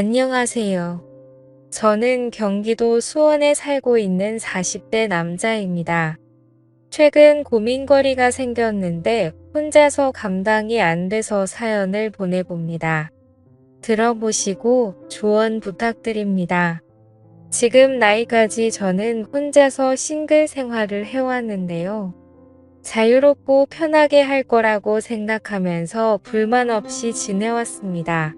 안녕하세요. 저는 경기도 수원에 살고 있는 40대 남자입니다. 최근 고민거리가 생겼는데 혼자서 감당이 안 돼서 사연을 보내봅니다. 들어보시고 조언 부탁드립니다. 지금 나이까지 저는 혼자서 싱글 생활을 해왔는데요. 자유롭고 편하게 할 거라고 생각하면서 불만 없이 지내왔습니다.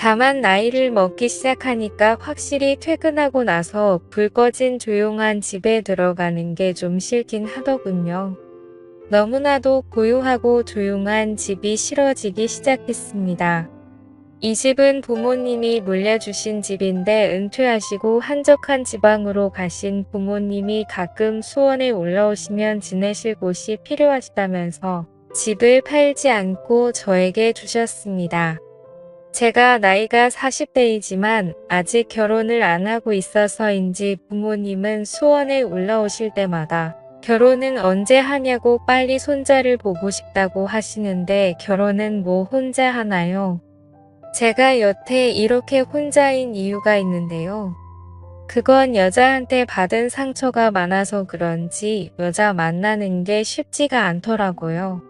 다만 나이를 먹기 시작하니까 확실히 퇴근하고 나서 불 꺼진 조용한 집에 들어가는 게 좀 싫긴 하더군요. 너무나도 고요하고 조용한 집이 싫어지기 시작했습니다. 이 집은 부모님이 물려주신 집인데 은퇴하시고 한적한 지방으로 가신 부모님이 가끔 수원에 올라오시면 지내실 곳이 필요하시다면서 집을 팔지 않고 저에게 주셨습니다. 제가 나이가 40대이지만 아직 결혼을 안 하고 있어서인지 부모님은 수원에 올라오실 때마다 결혼은 언제 하냐고 빨리 손자를 보고 싶다고 하시는데 결혼은 뭐 혼자 하나요? 제가 여태 이렇게 혼자인 이유가 있는데요. 그건 여자한테 받은 상처가 많아서 그런지 여자 만나는 게 쉽지가 않더라고요.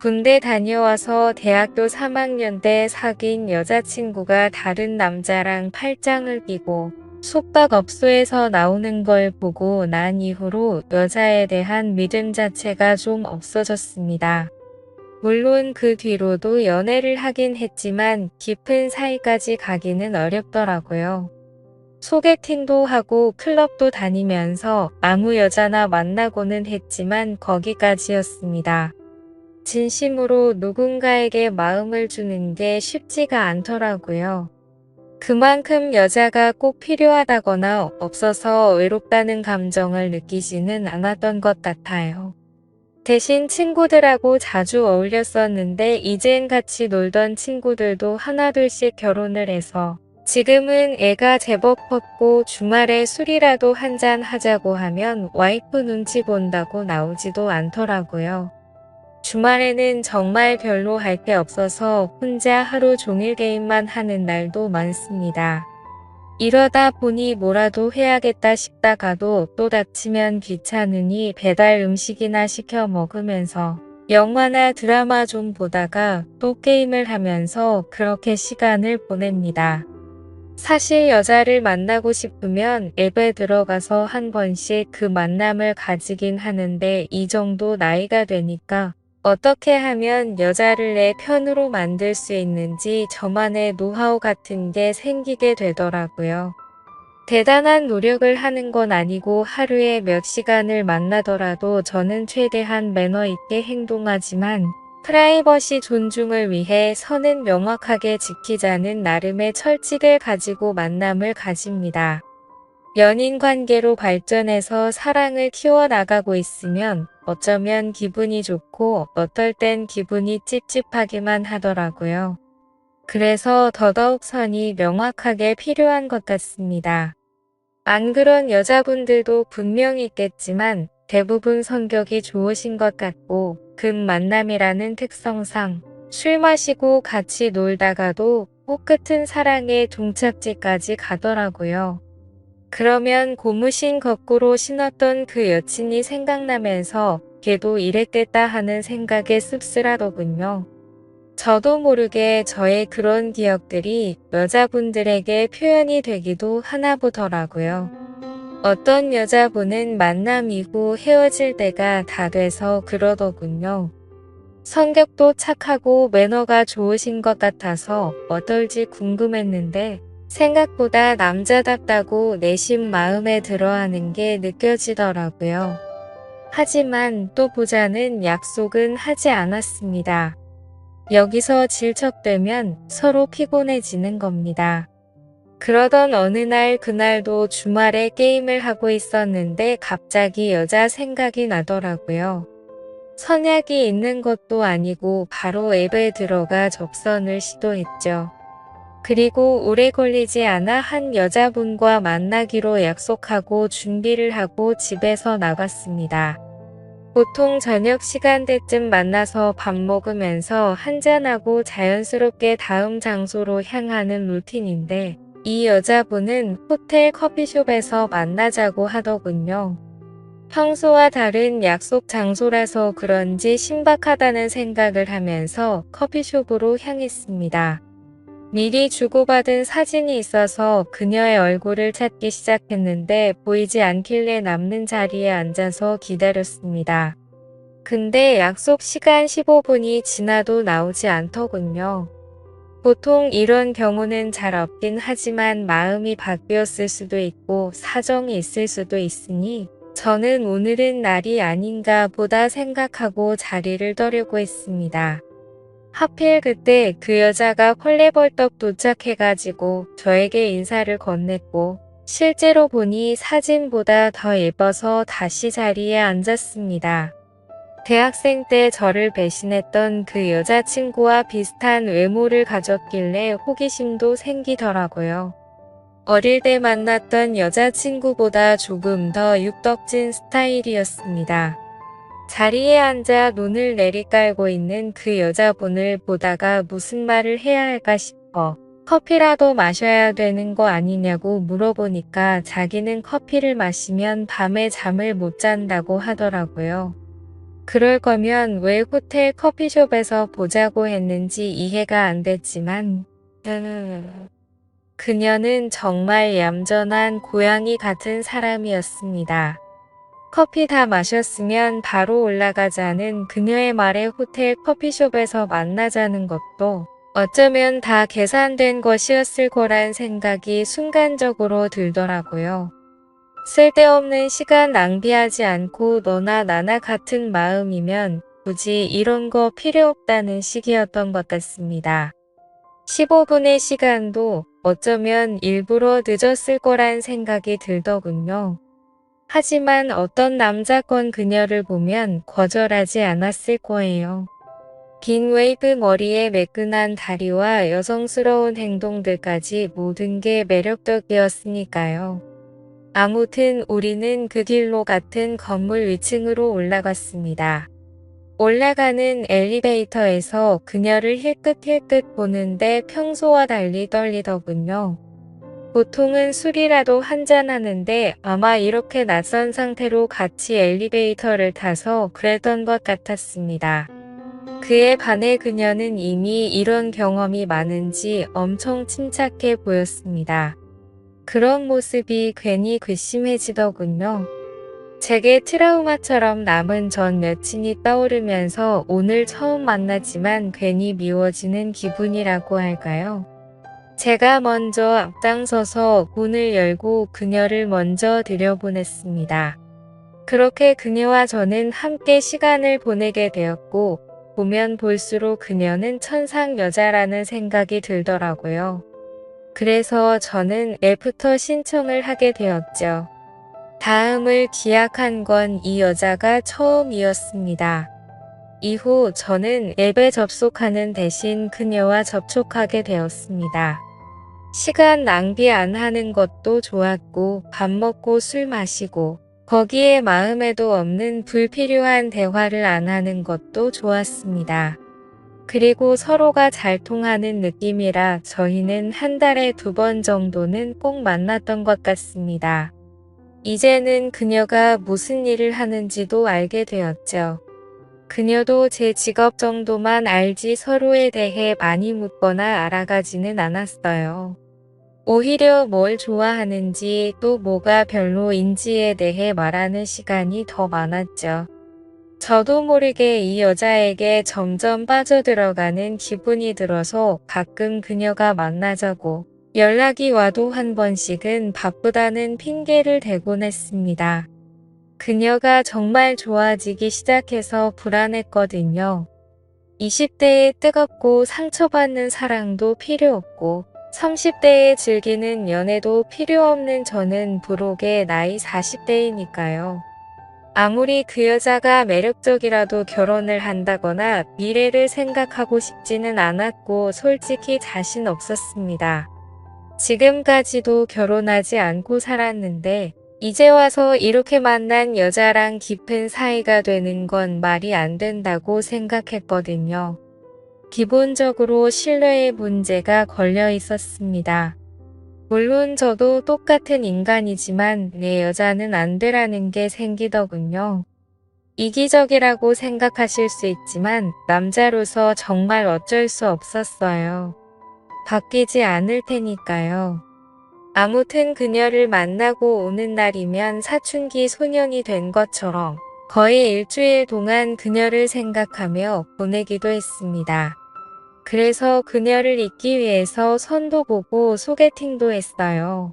군대 다녀와서 대학교 3학년 때 사귄 여자친구가 다른 남자랑 팔짱을 끼고 숙박업소에서 나오는 걸 보고 난 이후로 여자에 대한 믿음 자체가 좀 없어졌습니다. 물론 그 뒤로도 연애를 하긴 했지만 깊은 사이까지 가기는 어렵더라고요. 소개팅도 하고 클럽도 다니면서 아무 여자나 만나고는 했지만 거기까지였습니다. 진심으로 누군가에게 마음을 주는 게 쉽지가 않더라고요. 그만큼 여자가 꼭 필요하다거나 없어서 외롭다는 감정을 느끼지는 않았던 것 같아요. 대신 친구들하고 자주 어울렸었는데 이젠 같이 놀던 친구들도 하나둘씩 결혼을 해서 지금은 애가 제법 컸고 주말에 술이라도 한잔 하자고 하면 와이프 눈치 본다고 나오지도 않더라고요. 주말에는 정말 별로 할 게 없어서 혼자 하루 종일 게임만 하는 날도 많습니다. 이러다 보니 뭐라도 해야겠다 싶다가도 또 다치면 귀찮으니 배달 음식이나 시켜 먹으면서 영화나 드라마 좀 보다가 또 게임을 하면서 그렇게 시간을 보냅니다. 사실 여자를 만나고 싶으면 앱에 들어가서 한 번씩 그 만남을 가지긴 하는데 이 정도 나이가 되니까 어떻게 하면 여자를 내 편으로 만들 수 있는지 저만의 노하우 같은 게 생기게 되더라고요. 대단한 노력을 하는 건 아니고 하루에 몇 시간을 만나더라도 저는 최대한 매너 있게 행동하지만 프라이버시 존중을 위해 선은 명확하게 지키자는 나름의 철칙을 가지고 만남을 가집니다. 연인 관계로 발전해서 사랑을 키워나가고 있으면 어쩌면 기분이 좋고 어떨 땐 기분이 찝찝하기만 하더라고요. 그래서 더더욱 선이 명확하게 필요한 것 같습니다. 안 그런 여자분들도 분명히 있겠지만 대부분 성격이 좋으신 것 같고 금 만남이라는 특성상 술 마시고 같이 놀다가도 꽃끝은 사랑의 종착지까지 가더라고요. 그러면 고무신 거꾸로 신었던 그 여친이 생각나면서 걔도 이랬겠다 하는 생각에 씁쓸하더군요. 저도 모르게 저의 그런 기억들이 여자분들에게 표현이 되기도 하나 보더라고요. 어떤 여자분은 만남 이후 헤어질 때가 다 돼서 그러더군요. 성격도 착하고 매너가 좋으신 것 같아서 어떨지 궁금했는데 생각보다 남자답다고 내심 마음에 들어하는 게 느껴지더라고요. 하지만 또 보자는 약속은 하지 않았습니다. 여기서 질척되면 서로 피곤해지는 겁니다. 그러던 어느 날 그날도 주말에 게임을 하고 있었는데 갑자기 여자 생각이 나더라고요. 선약이 있는 것도 아니고 바로 앱에 들어가 접선을 시도했죠. 그리고 오래 걸리지 않아 한 여자분과 만나기로 약속하고 준비를 하고 집에서 나갔습니다. 보통 저녁 시간대쯤 만나서 밥 먹으면서 한잔하고 자연스럽게 다음 장소로 향하는 루틴인데 이 여자분은 호텔 커피숍에서 만나자고 하더군요. 평소와 다른 약속 장소라서 그런지 신박하다는 생각을 하면서 커피숍으로 향했습니다. 미리 주고받은 사진이 있어서 그녀의 얼굴을 찾기 시작했는데 보이지 않길래 남는 자리에 앉아서 기다렸습니다. 근데 약속 시간 15분이 지나도 나오지 않더군요. 보통 이런 경우는 잘 없긴 하지만 마음이 바뀌었을 수도 있고 사정이 있을 수도 있으니 저는 오늘은 날이 아닌가 보다 생각하고 자리를 떠려고 했습니다. 하필 그때 그 여자가 헐레벌떡 도착해가지고 저에게 인사를 건넸고 실제로 보니 사진보다 더 예뻐서 다시 자리에 앉았습니다. 대학생 때 저를 배신했던 그 여자친구와 비슷한 외모를 가졌길래 호기심도 생기더라고요. 어릴 때 만났던 여자친구보다 조금 더 육덕진 스타일이었습니다. 자리에 앉아 눈을 내리깔고 있는 그 여자분을 보다가 무슨 말을 해야 할까 싶어 커피라도 마셔야 되는 거 아니냐고 물어보니까 자기는 커피를 마시면 밤에 잠을 못 잔다고 하더라고요. 그럴 거면 왜 호텔 커피숍에서 보자고 했는지 이해가 안 됐지만, 음, 그녀는 정말 얌전한 고양이 같은 사람이었습니다. 커피 다 마셨으면 바로 올라가자는 그녀의 말에 호텔 커피숍에서 만나자는 것도 어쩌면 다 계산된 것이었을 거란 생각이 순간적으로 들더라고요. 쓸데없는 시간 낭비하지 않고 너나 나나 같은 마음이면 굳이 이런 거 필요 없다는 식이었던 것 같습니다. 15분의 시간도 어쩌면 일부러 늦었을 거란 생각이 들더군요. 하지만 어떤 남자건 그녀를 보면 거절하지 않았을 거예요. 긴 웨이브 머리에 매끈한 다리와 여성스러운 행동들까지 모든 게 매력적이었으니까요. 아무튼 우리는 그 길로 같은 건물 위층으로 올라갔습니다. 올라가는 엘리베이터에서 그녀를 힐끗힐끗 보는데 평소와 달리 떨리더군요. 보통은 술이라도 한잔하는데 아마 이렇게 낯선 상태로 같이 엘리베이터를 타서 그랬던 것 같았습니다. 그에 반해 그녀는 이미 이런 경험이 많은지 엄청 침착해 보였습니다. 그런 모습이 괜히 괘씸해지더군요. 제게 트라우마처럼 남은 전 여친이 떠오르면서 오늘 처음 만나지만 괜히 미워지는 기분이라고 할까요? 제가 먼저 앞장서서 문을 열고 그녀를 먼저 들여보냈습니다. 그렇게 그녀와 저는 함께 시간을 보내게 되었고, 보면 볼수록 그녀는 천상 여자라는 생각이 들더라고요. 그래서 저는 애프터 신청을 하게 되었죠. 다음을 기약한 건 이 여자가 처음이었습니다. 이후 저는 앱에 접속하는 대신 그녀와 접촉하게 되었습니다. 시간 낭비 안 하는 것도 좋았고 밥 먹고 술 마시고 거기에 마음에도 없는 불필요한 대화를 안 하는 것도 좋았습니다. 그리고 서로가 잘 통하는 느낌이라 저희는 한 달에 두 번 정도는 꼭 만났던 것 같습니다. 이제는 그녀가 무슨 일을 하는지도 알게 되었죠. 그녀도 제 직업 정도만 알지 서로에 대해 많이 묻거나 알아가지는 않았어요. 오히려 뭘 좋아하는지 또 뭐가 별로인지에 대해 말하는 시간이 더 많았죠. 저도 모르게 이 여자에게 점점 빠져들어가는 기분이 들어서 가끔 그녀가 만나자고 연락이 와도 한 번씩은 바쁘다는 핑계를 대곤 했습니다. 그녀가 정말 좋아지기 시작해서 불안했거든요. 20대에 뜨겁고 상처받는 사랑도 필요 없고 30대에 즐기는 연애도 필요 없는 저는 부록의 나이 40대이니까요. 아무리 그 여자가 매력적이라도 결혼을 한다거나 미래를 생각하고 싶지는 않았고 솔직히 자신 없었습니다. 지금까지도 결혼하지 않고 살았는데 이제 와서 이렇게 만난 여자랑 깊은 사이가 되는 건 말이 안 된다고 생각했거든요. 기본적으로 신뢰의 문제가 걸려 있었습니다. 물론 저도 똑같은 인간이지만 내 여자는 안 되라는 게 생기더군요. 이기적이라고 생각하실 수 있지만 남자로서 정말 어쩔 수 없었어요. 바뀌지 않을 테니까요. 아무튼 그녀를 만나고 오는 날이면 사춘기 소년이 된 것처럼 거의 일주일 동안 그녀를 생각하며 보내기도 했습니다. 그래서 그녀를 잊기 위해서 선도 보고 소개팅도 했어요.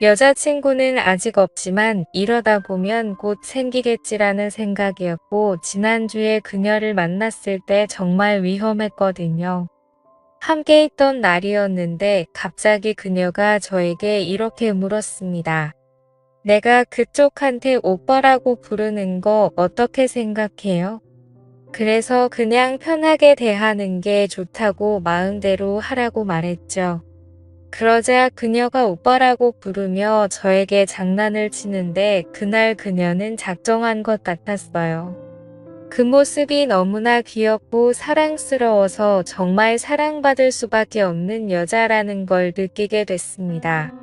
여자친구는 아직 없지만 이러다 보면 곧 생기겠지라는 생각이었고 지난주에 그녀를 만났을 때 정말 위험했거든요. 함께 있던 날이었는데 갑자기 그녀가 저에게 이렇게 물었습니다. 내가 그쪽한테 오빠라고 부르는 거 어떻게 생각해요? 그래서 그냥 편하게 대하는 게 좋다고 마음대로 하라고 말했죠. 그러자 그녀가 오빠라고 부르며 저에게 장난을 치는데 그날 그녀는 작정한 것 같았어요. 그 모습이 너무나 귀엽고 사랑스러워서 정말 사랑받을 수밖에 없는 여자라는 걸 느끼게 됐습니다.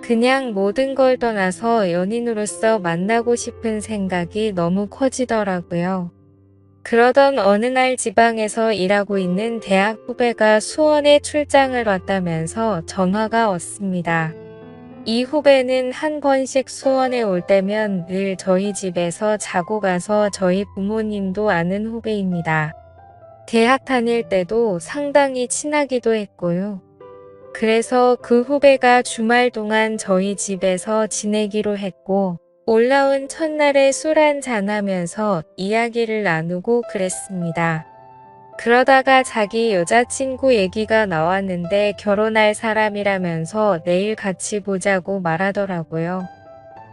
그냥 모든 걸 떠나서 연인으로서 만나고 싶은 생각이 너무 커지더라고요. 그러던 어느 날 지방에서 일하고 있는 대학 후배가 수원에 출장을 왔다면서 전화가 왔습니다. 이 후배는 한 번씩 수원에 올 때면 늘 저희 집에서 자고 가서 저희 부모님도 아는 후배입니다. 대학 다닐 때도 상당히 친하기도 했고요. 그래서 그 후배가 주말 동안 저희 집에서 지내기로 했고, 올라온 첫날에 술 한잔 하면서 이야기를 나누고 그랬습니다. 그러다가 자기 여자친구 얘기가 나왔는데 결혼할 사람이라면서 내일 같이 보자고 말하더라고요.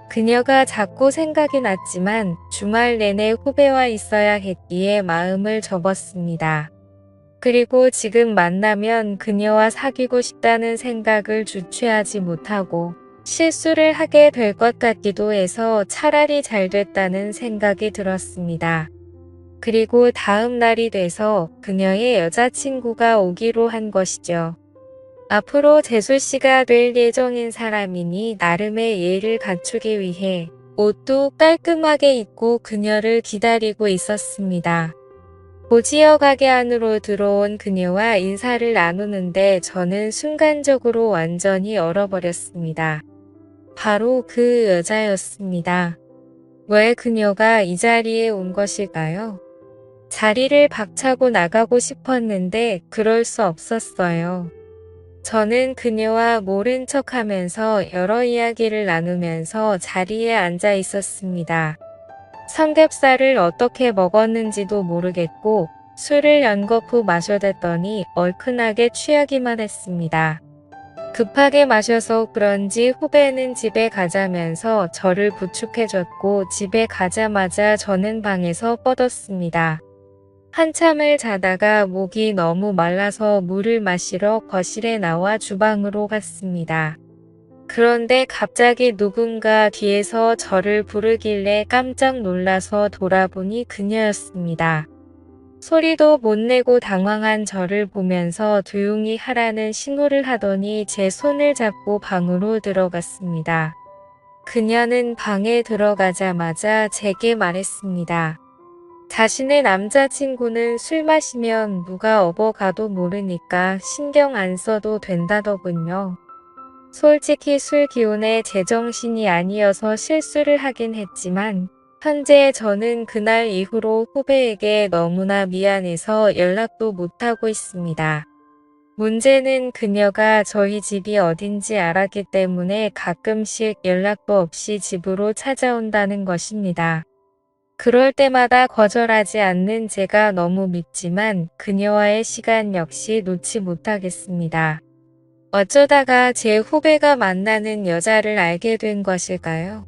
그녀가 자꾸 생각이 났지만 주말 내내 후배와 있어야 했기에 마음을 접었습니다. 그리고 지금 만나면 그녀와 사귀고 싶다는 생각을 주체하지 못하고 실수를 하게 될 것 같기도 해서 차라리 잘 됐다는 생각이 들었습니다. 그리고 다음 날이 돼서 그녀의 여자친구가 오기로 한 것이죠. 앞으로 재수 씨가 될 예정인 사람이니 나름의 예를 갖추기 위해 옷도 깔끔하게 입고 그녀를 기다리고 있었습니다. 고지어 가게 안으로 들어온 그녀와 인사를 나누는데 저는 순간적으로 완전히 얼어버렸습니다. 바로 그 여자였습니다. 왜 그녀가 이 자리에 온 것일까요? 자리를 박차고 나가고 싶었는데 그럴 수 없었어요. 저는 그녀와 모른 척 하면서 여러 이야기를 나누면서 자리에 앉아 있었습니다. 삼겹살을 어떻게 먹었는지도 모르겠고 술을 연거푸 마셔댔더니 얼큰하게 취하기만 했습니다. 급하게 마셔서 그런지 후배는 집에 가자면서 저를 부축해줬고 집에 가자마자 저는 방에서 뻗었습니다. 한참을 자다가 목이 너무 말라서 물을 마시러 거실에 나와 주방으로 갔습니다. 그런데 갑자기 누군가 뒤에서 저를 부르길래 깜짝 놀라서 돌아보니 그녀였습니다. 소리도 못 내고 당황한 저를 보면서 조용히 하라는 신호를 하더니 제 손을 잡고 방으로 들어갔습니다. 그녀는 방에 들어가자마자 제게 말했습니다. 자신의 남자친구는 술 마시면 누가 업어가도 모르니까 신경 안 써도 된다더군요. 솔직히 술 기운에 제정신이 아니어서 실수를 하긴 했지만 현재 저는 그날 이후로 후배에게 너무나 미안해서 연락도 못하고 있습니다. 문제는 그녀가 저희 집이 어딘지 알았기 때문에 가끔씩 연락도 없이 집으로 찾아온다는 것입니다. 그럴 때마다 거절하지 않는 제가 너무 밉지만 그녀와의 시간 역시 놓지 못하겠습니다. 어쩌다가 제 후배가 만나는 여자를 알게 된 것일까요?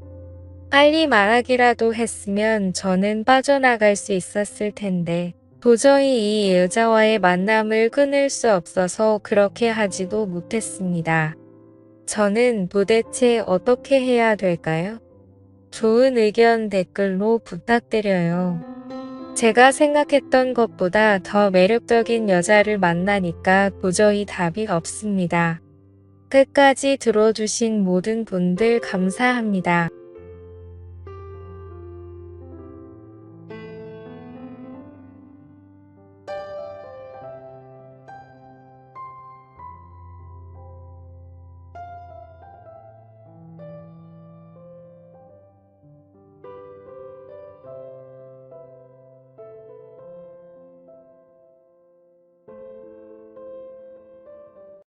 빨리 말하기라도 했으면 저는 빠져나갈 수 있었을 텐데 도저히 이 여자와의 만남을 끊을 수 없어서 그렇게 하지도 못했습니다. 저는 도대체 어떻게 해야 될까요? 좋은 의견 댓글로 부탁드려요. 제가 생각했던 것보다 더 매력적인 여자를 만나니까 도저히 답이 없습니다. 끝까지 들어주신 모든 분들 감사합니다.